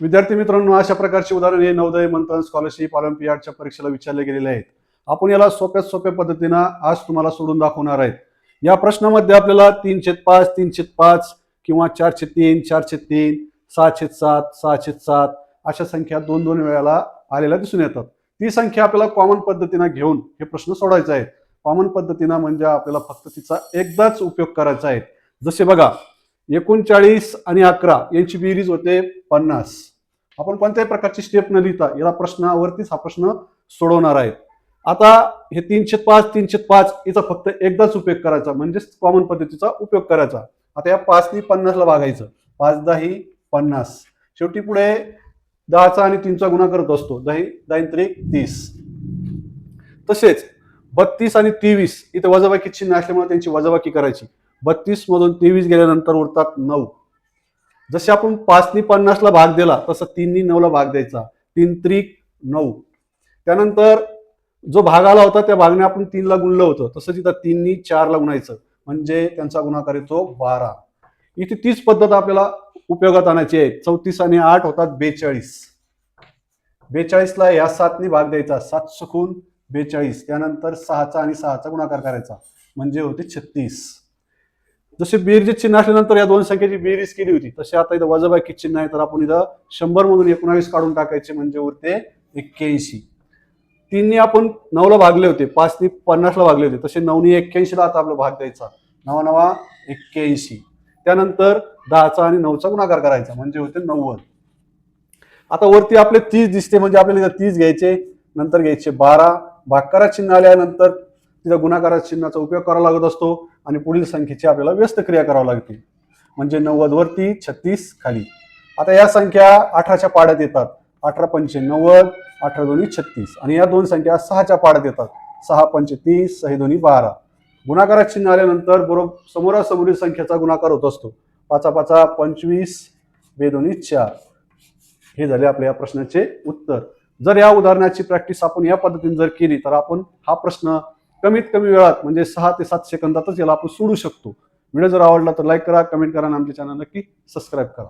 विद्यार्थी मित्रांनो अशा प्रकारची उदाहरणे नवोदय मंथन स्कॉलरशिप ऑलिम्पियाडच्या परीक्षेला विचारले गेलेले आहेत. आपण याला सोप्यात सोप्या पद्धतीनं आज तुम्हाला सोडून दाखवणार आहेत. या प्रश्नामध्ये आपल्याला तीन छेद पाच तीन छेद पाच किंवा चार छेद तीन चार छेद तीन सहा छेद सात सहा छेद सात अशा संख्या दोन दोन वेळाला आलेल्या दिसून येतात. ती संख्या आपल्याला कॉमन पद्धतीनं घेऊन हे प्रश्न सोडायचा आहेत. कॉमन पद्धतीनं म्हणजे आपल्याला फक्त तिचा एकदाच उपयोग करायचा आहे. जसे बघा एकोणचाळीस आणि अकरा यांची बेरीज होते पन्नास. आपण कोणत्याही प्रकारची स्टेप न लिहिता या प्रश्नावरतीच हा प्रश्न सोडवणार आहे आता हे तीनशे पाच तीनशे पाच याचा फक्त एकदाच उपयोग करायचा म्हणजेच कॉमन पद्धतीचा उपयोग करायचा. आता या पाचनी पन्नासला भागायचं. पाच दही पन्नास. शेवटी पुढे दहाचा आणि तीनचा गुणा करत असतो. दही दही त्रिक तीस. तसेच बत्तीस आणि तेवीस इथे वजाबाकी चिन्ह असल्यामुळे त्यांची वजाबाकी करायची. बत्तीस मधून तेवीस गेल्यानंतर उरतात नऊ. जसे आपण पाचनी पन्नासला भाग दिला तसं तीननी नऊला भाग द्यायचा. तीन त्रिक नऊ. त्यानंतर जो भाग आला होता त्या भागने आपण तीनला गुणलं होतं. तसं तिथं तीननी चारला गुणायचं. म्हणजे त्यांचा गुणाकार येतो बारा. इथे तीच पद्धत आपल्याला उपयोगात आणायची आहे. चौतीस आणि आठ होतात बेचाळीस. बेचाळीसला या सातनी भाग द्यायचा. सात सुकून बेचाळीस. त्यानंतर सहाचा आणि सहाचा गुणाकार करायचा. म्हणजे होते छत्तीस. जसे बेरजे चिन्ह असल्यानंतर या दोन संख्येची बेरीज केली होती तसे आता इथं वजाबाकी चिन्ह आहे. तर आपण इथं शंभर मधून एकोणावीस काढून टाकायचे म्हणजे उरते एक्क्याऐंशी. तीनने आपण नऊला भागले होते पाचनी पन्नासला भागले होते. तसे नऊनी एक्क्याऐंशीला आता आपला भाग द्यायचा. नवा नवा एक्क्याऐंशी. त्यानंतर दहाचा आणि नऊचा गुणाकार करायचा म्हणजे होते नव्वद. आता वरती आपले तीस दिसते म्हणजे आपल्याला इथं तीस घ्यायचे नंतर घ्यायचे बारा. भाकरा चिन्ह आल्यानंतर तिथं गुणाकारा चिन्हाचा उपयोग करावा लागत असतो आणि पुढील संख्येची आपल्याला व्यस्त क्रिया करावी लागते. म्हणजे नव्वद वरती छत्तीस खाली. आता या संख्या अठराच्या पाड्यात येतात. अठरा पंचे नव्वद अठरा दोन्ही छत्तीस. आणि या दोन संख्या सहाच्या पाड्यात येतात. सहा पंचे तीस सहा दोन्ही बारा. गुणाकारात चिन्ह आल्यानंतर बरोबर समोरासमोरील संख्येचा गुणाकार होत असतो. पाचा पाचा पंचवीस बेदोन्ही चार. हे झाले आपल्या या प्रश्नाचे उत्तर. जर या उदाहरणाची प्रॅक्टिस आपण या पद्धतीने जर केली तर आपण हा प्रश्न कमीत कमी वेळात म्हणजे सहा ते सात सेकंदातच याला आपण सोडू शकतो. व्हिडिओ जर आवडला तर लाईक करा कमेंट करा आणि आमच्या चॅनल नक्की सबस्क्राईब करा.